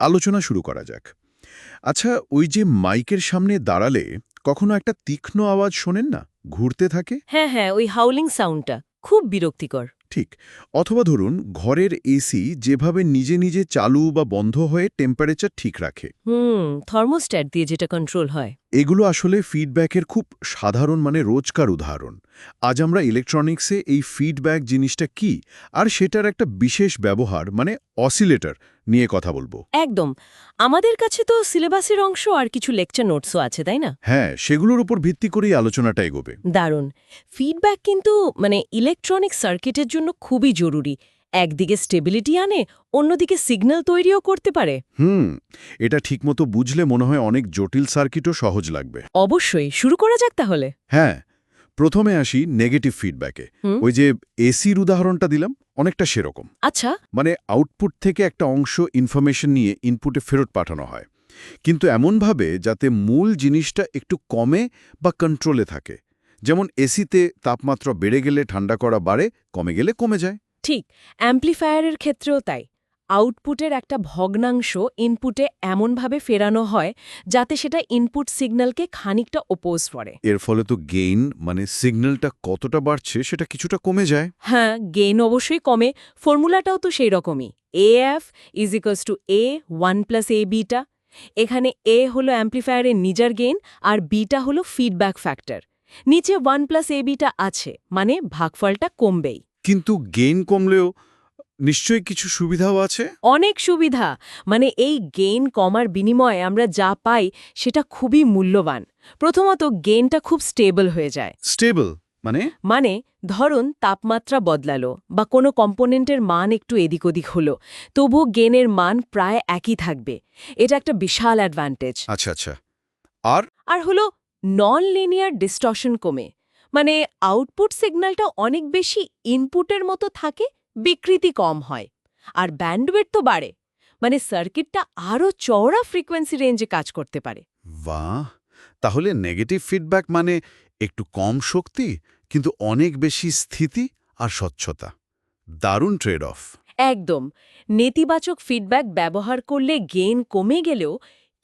আলোচনা শুরু করা যাক। আচ্ছা ওই যে মাইকের সামনে দাঁড়ালে কখনো একটা তীক্ষ্ণ আওয়াজ শোনেন না? ঘুরতে থাকে? হ্যাঁ হ্যাঁ ওই হাউলিং সাউন্ডটা। খুব বিরক্তিকর। ঠিক। অথবা ধরুন ঘরের এসি যেভাবে নিজে নিজে চালু বা বন্ধ হয়ে টেম্পারেচার ঠিক রাখে। হুম থার্মোস্ট্যাট দিয়ে যেটা কন্ট্রোল হয়। এগুলো আসলে ফিডব্যাকের খুব সাধারণ মানে রোজকার উদাহরণ। আজ আমরা ইলেকট্রনিক্সে এই ফিডব্যাক জিনিসটা কি আর সেটার একটা বিশেষ ব্যবহার মানে অসিলেটর নিয়ে কথা বলব। একদম। আমাদের কাছে তো সিলেবাসের অংশ আর কিছু লেকচার নোটসও আছে তাই না? হ্যাঁ সেগুলোর উপর ভিত্তি করেই আলোচনাটা এগোবে। দারুণ। ফিডব্যাক কিন্তু মানে ইলেকট্রনিক সার্কিটের জন্য খুবই জরুরি। একদিকে স্টেবিলিটি আনে অন্যদিকে সিগন্যাল তৈরিও করতে পারে। হুম এটা ঠিকমতো বুঝলে মনে হয় অনেক জটিল সার্কিটও সহজ লাগবে। অবশ্যই শুরু করা যাক তাহলে। হ্যাঁ প্রথমে আসি নেগেটিভ ফিডব্যাকে ওই যে এসির উদাহরণটা দিলাম অনেকটা সেরকম। আচ্ছা। মানে আউটপুট থেকে একটা অংশ ইনফরমেশন নিয়ে ইনপুটে ফেরত পাঠানো হয়। কিন্তু এমনভাবে যাতে মূল জিনিসটা একটু কমে বা কন্ট্রোলে থাকে। যেমন এসিতে তাপমাত্রা বেড়ে গেলে ঠান্ডা করা বাড়ে কমে গেলে কমে যায়। ঠিক অ্যাম্প্লিফায়ারের ক্ষেত্রেও তাই। আউটপুটের একটা ভগ্নাংশ ইনপুটে এমনভাবে ফেরানো হয় যাতে সেটা ইনপুট সিগন্যালকে খানিকটা ওপোজ করে। এর ফলে তো গেইন মানে সিগন্যালটা কতটা বাড়ছে সেটা কিছুটা কমে যায়। হ্যাঁ গেইন অবশ্যই কমে। ফর্মুলাটাও তো সেই রকমই। A F is equals to A one plus A beta এখানে এ হলো অ্যাম্প্লিফায়ারের নিজের গেইন আর বিটা হলো ফিডব্যাক ফ্যাক্টর নিচে ওয়ান প্লাস এ বিটা আছে মানে ভাগফলটা কমবেই। কিন্তু গেইন কমলেও নিশ্চয়ই কিছু সুবিধাও আছে? অনেক সুবিধা। মানে এই গেইন কমার বিনিময়ে আমরা যা পাই সেটা খুবই মূল্যবান। প্রথমত গেইনটা খুব স্টেবল হয়ে যায়। স্টেবল মানে? মানে ধরুন তাপমাত্রা বদলালো বা কোনো কম্পোনেন্টের মান একটু এদিক ওদিক হলো তবুও গেনের মান প্রায় একই থাকবে। এটা একটা বিশাল অ্যাডভান্টেজ আচ্ছা আচ্ছা। আর? আর হলো নন লিনিয়ার ডিস্টর্শন কমে। মানে আউটপুট সিগন্যালটা অনেক বেশি ইনপুটের মতো থাকে বিকৃতি কম হয়। আর ব্যান্ডওয়েট তো বাড়ে মানে সার্কিটটা আরও চওড়া ফ্রিকোয়েন্সি রেঞ্জে কাজ করতে পারে। বাহ! তাহলে নেগেটিভ ফিডব্যাক মানে একটু কম শক্তি কিন্তু অনেক বেশি স্থিতি আর স্বচ্ছতা। দারুণ ট্রেড অফ একদম। নেতিবাচক ফিডব্যাক ব্যবহার করলে গেইন কমে গেলেও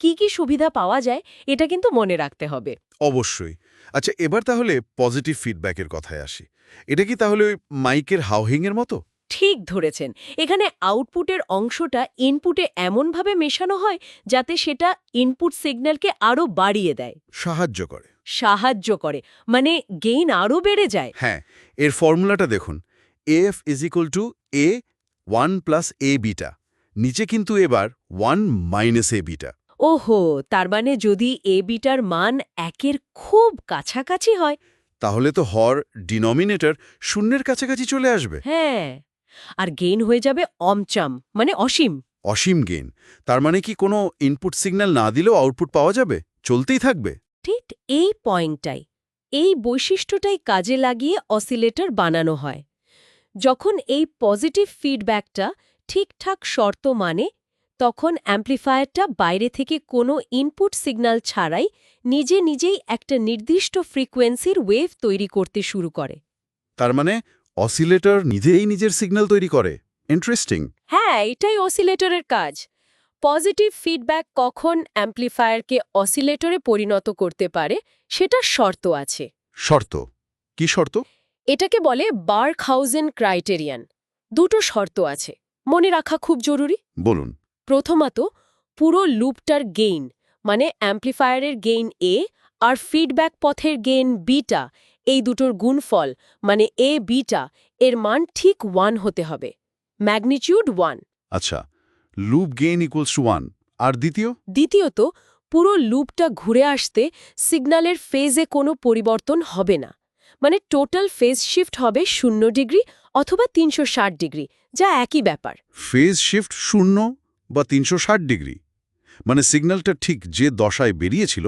কি কি সুবিধা পাওয়া যায় এটা কিন্তু মনে রাখতে হবে। অবশ্যই। আচ্ছা এবার তাহলে পজিটিভ ফিডব্যাকের কথায় আসি। এটা কি তাহলে ওই মাইকের হাউহিংয়ের মতো? ঠিক ধরেছেন। এখানে আউটপুটের অংশটা ইনপুটে এমনভাবে মেশানো হয় যাতে সেটা ইনপুট সিগন্যালকে আরও বাড়িয়ে দেয়। সাহায্য করে। সাহায্য করে। মানে গেইন আরও বেড়ে যায়। হ্যাঁ এর ফর্মুলাটা দেখুন। F is equal to A one plus A beta নিচে কিন্তু এবার ওয়ান মাইনাস এ বিটা ওহো তার মানে যদি এ বিটার মান একের খুব কাছাকাছি হয়। তাহলে তো হর ডিনোমিনেটর শূন্যের কাছাকাছি চলে আসবে। হ্যাঁ আর গেইন হয়ে যাবে অমচাম মানে অসীম। অসীম গেইন তার মানে কি কোনো ইনপুট সিগন্যাল না দিলেও আউটপুট পাওয়া যাবে? চলতেই থাকবে। ঠিক এই পয়েন্টটাই এই বৈশিষ্ট্যটাই কাজে লাগিয়ে অসিলেটর বানানো হয়। যখন এই পজিটিভ ফিডব্যাকটা ঠিকঠাক শর্ত মানে তখন অ্যাম্প্লিফায়ারটা বাইরে থেকে কোনো ইনপুট সিগন্যাল ছাড়াই নিজে নিজেই একটা নির্দিষ্ট ফ্রিকোয়েন্সির ওয়েভ তৈরি করতে শুরু করে। তার মানে অসিলেটর নিজেই নিজের সিগন্যাল তৈরি করে। ইন্টারেস্টিং। হ্যাঁ এটাই অসিলেটরের কাজ। পজিটিভ ফিডব্যাক কখন অ্যাম্প্লিফায়ারকে অসিলেটরে পরিণত করতে পারে সেটা শর্ত আছে। শর্ত? কি শর্ত? এটাকে বলে বার্ক বার্কহাউজেন ক্রাইটেরিয়ান। দুটো শর্ত আছে। মনে রাখা খুব জরুরি। বলুন। প্রথমত পুরো লুপটার গেইন মানে অ্যাম্প্লিফায়ারের গেইন এ আর ফিডব্যাক পথের গেইন বিটা এই দুটোর গুণফল মানে এ বিটা এর মান ঠিক ওয়ান হতে হবে। ম্যাগনিটিউড ওয়ান আচ্ছা loop gain equals to one আর দ্বিতীয়? দ্বিতীয়ত পুরো লুপটা ঘুরে আসতে সিগন্যালের ফেজে কোনো পরিবর্তন হবে না। মানে টোটাল ফেজ শিফট হবে শূন্য ডিগ্রি অথবা তিনশো ষাট ডিগ্রি যা একই ব্যাপার। ফেজ শিফট শূন্য? বা তিনশো ষাট ডিগ্রি। মানে সিগন্যালটা ঠিক যে দশায় বেরিয়েছিল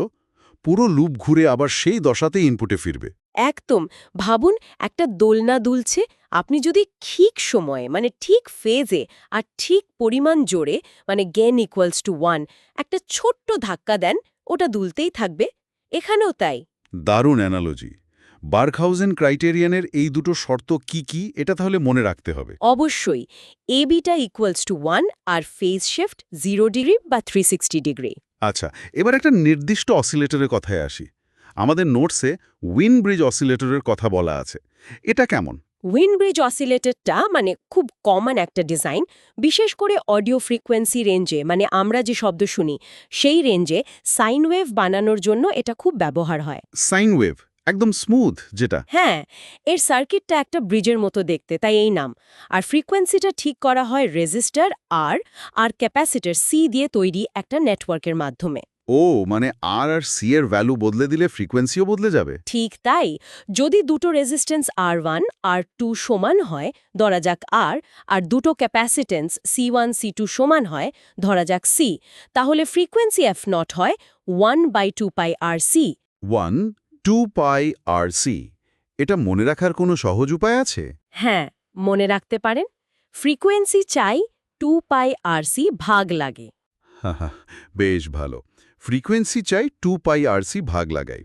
পুরো লুপ ঘুরে আবার সেই দশাতেই ইনপুটে ফিরবে। একদম। ভাবুন একটা দোলনা দুলছে আপনি যদি ঠিক সময়ে মানে ঠিক ফেজে আর ঠিক পরিমাণ জোরে মানে গেন ইকুয়ালস টু ওয়ান একটা ছোট্ট ধাক্কা দেন ওটা দুলতেই থাকবে। এখানেও তাই। দারুণ অ্যানালজি বার্কহাউজেন ক্রাইটেরিয়ানের এই দুটো শর্ত কি কি এটা তাহলে মনে রাখতে হবে। অবশ্যই A beta equals to one R phase shift zero degree বা থ্রি সিক্সটি ডিগ্রি আচ্ছা এবার একটা নির্দিষ্ট অসিলেটরের কথায় আসি। আমাদের নোটসে উইন ব্রিজ অসিলেটরের কথা বলা আছে। এটা কেমন? উইনব্রিজ অসিলেটরটা মানে খুব কমন একটা ডিজাইন বিশেষ করে অডিও ফ্রিকোয়েন্সি রেঞ্জে মানে আমরা যে শব্দ শুনি সেই রেঞ্জে সাইন ওয়েভ বানানোর জন্য এটা খুব ব্যবহার হয়। Sine wave? একদম স্মুথ যেটা। হ্যাঁ এর সার্কিটটা একটা ব্রিজের মতো দেখতে তাই এই নাম। আর ফ্রিকোয়েন্সিটা ঠিক করা হয় রেজিস্টার আর আর ক্যাপাসিটার সি দিয়ে তৈরি একটা নেটওয়ার্কের মাধ্যমে। ও মানে আর আর সি এর ভ্যালু বদলে দিলে ফ্রিকোয়েন্সিও বদলে যাবে? ঠিক তাই। যদি দুটো resistance R one R two সমান হয় ধরা যাক আর আর দুটো capacitance C one C two সমান হয় ধরা যাক সি তাহলে ফ্রিকোয়েন্সি এফ নট হয় one by two pi R C one two pi R C. এটা মনে রাখার কোনো সহজ উপায় আছে? হ্যাঁ মনে রাখতে পারেন ফ্রিকোয়েন্সি চাই টু পাই আর সি ভাগ লাগে। বেশ ভালো। ফ্রিকোয়েন্সি চাই টু পাই আর সি ভাগ লাগাই।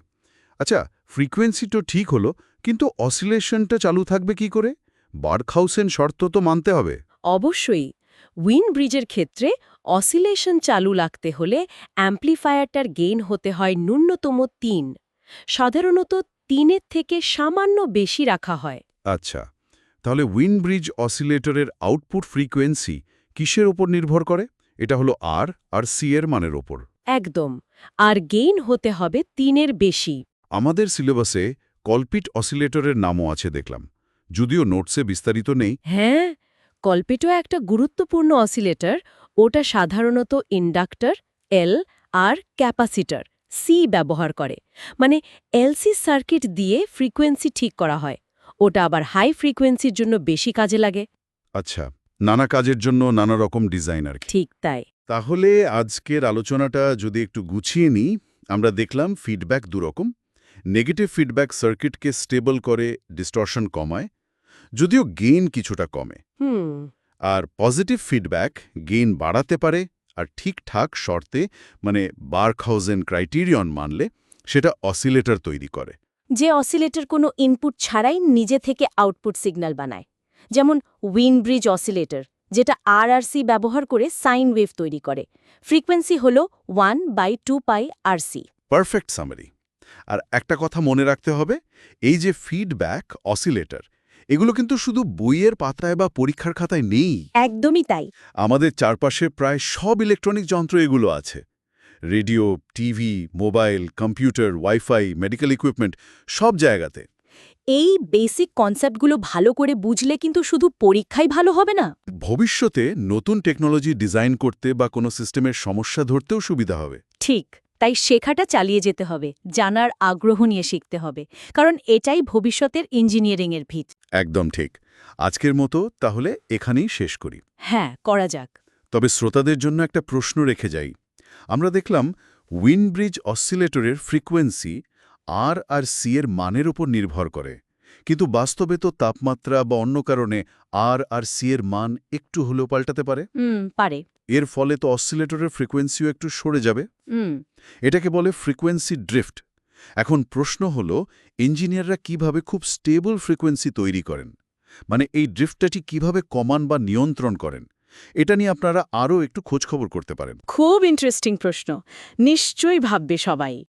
আচ্ছা ফ্রিকোয়েন্সি তো ঠিক হলো কিন্তু অসিলেশনটা চালু থাকবে কি করে? বার্কহাউসেন শর্ত তো মানতে হবে। অবশ্যই উইন ব্রিজের ক্ষেত্রে অসিলেশন চালু লাগতে হলে অ্যাম্প্লিফায়ারটার গেইন হতে হয় ন্যূনতম তিন। সাধারণত তিনের থেকে সামান্য বেশি রাখা হয়। আচ্ছা তাহলে উইন ব্রিজ অসিলেটরের আউটপুট ফ্রিকোয়েন্সি কিসের ওপর নির্ভর করে? এটা হলো আর আর সি এর মানের ওপর। একদম আর গেইন হতে হবে তিনের বেশি। আমাদের সিলেবাসে কলপিট অসিলেটরের নামও আছে দেখলাম যদিও নোটসে বিস্তারিত নেই। হ্যাঁ কল্পিটো একটা গুরুত্বপূর্ণ অসিলেটর ওটা সাধারণত ইন্ডাক্টর এল আর ক্যাপাসিটর। সি ব্যবহার করে। মানে এলসি সার্কিট দিয়ে ফ্রিকোয়েন্সি ঠিক করা হয়। ওটা আবার হাই ফ্রিকোয়েন্সির জন্য বেশি কাজে লাগে। আচ্ছা নানা কাজের জন্য নানা রকম ডিজাইন আর কি। ঠিক তাই। তাহলে আজকের আলোচনাটা যদি একটু গুছিয়ে নিই আমরা দেখলাম ফিডব্যাক দুরকম। নেগেটিভ ফিডব্যাক সার্কিটকে স্টেবল করে ডিস্টর্শন কমায় যদিও গেইন কিছুটা কমে। হুম। আর পজিটিভ ফিডব্যাক গেইন বাড়াতে পারে আর ঠিকঠাক শর্তে মানে বার্কহাউজেন ক্রাইটেরিয়ন মানলে সেটা অসিলেটর তৈরি করে। যে অসিলেটর কোনো ইনপুট ছাড়াই নিজে থেকে আউটপুট সিগন্যাল বানায়। যেমন উইন ব্রিজ অসিলেটর যেটা আরআরসি ব্যবহার করে সাইন ওয়েভ তৈরি করে। ফ্রিকোয়েন্সি হল one by two pi RC. Perfect summary. আর একটা কথা মনে রাখতে হবে এই যে ফিডব্যাক অসিলেটর এগুলো কিন্তু শুধু বইয়ের পাতায় বা পরীক্ষার খাতায় নেই। একদমই তাই। আমাদের চারপাশে প্রায় সব ইলেকট্রনিক যন্ত্র এগুলো আছে। Radio TV mobile computer WiFi medical equipment সব জায়গাতে। এই বেসিক কনসেপ্টগুলো ভালো করে বুঝলে কিন্তু শুধু পরীক্ষাই ভালো হবে না। ভবিষ্যতে নতুন টেকনোলজি ডিজাইন করতে বা কোনো সিস্টেমের সমস্যা ধরতেও সুবিধা হবে। ঠিক। তাই শেখাটা চালিয়ে যেতে হবে জানার আগ্রহ নিয়ে শিখতে হবে কারণ এটাই ভবিষ্যতের ইঞ্জিনিয়ারিংয়ের ভিত। একদম ঠিক। আজকের মতো তাহলে এখানেই শেষ করি। হ্যাঁ করা যাক। তবে শ্রোতাদের জন্য একটা প্রশ্ন রেখে যাই। আমরা দেখলাম উইনব্রিজ অসিলেটরের ফ্রিকোয়েন্সি আর আর সি এর মানের উপর নির্ভর করে। কিন্তু বাস্তবে তো তাপমাত্রা বা অন্য কারণে আর আর সি এর মান একটু হলেও পাল্টাতে পারে। পারে। এর ফলে তো অসিলেটরের ফ্রিকোয়েন্সিও একটু সরে যাবে। হুম। এটাকে বলে ফ্রিকোয়েন্সি ড্রিফট এখন প্রশ্ন হল ইঞ্জিনিয়াররা কীভাবে খুব স্টেবল ফ্রিকোয়েন্সি তৈরি করেন? মানে এই ড্রিফটটাটি কীভাবে কমান বা নিয়ন্ত্রণ করেন? এটা নিয়ে আপনারা আরও একটু খোঁজখবর করতে পারেন। খুব ইন্টারেস্টিং প্রশ্ন। নিশ্চয়ই ভাববে সবাই।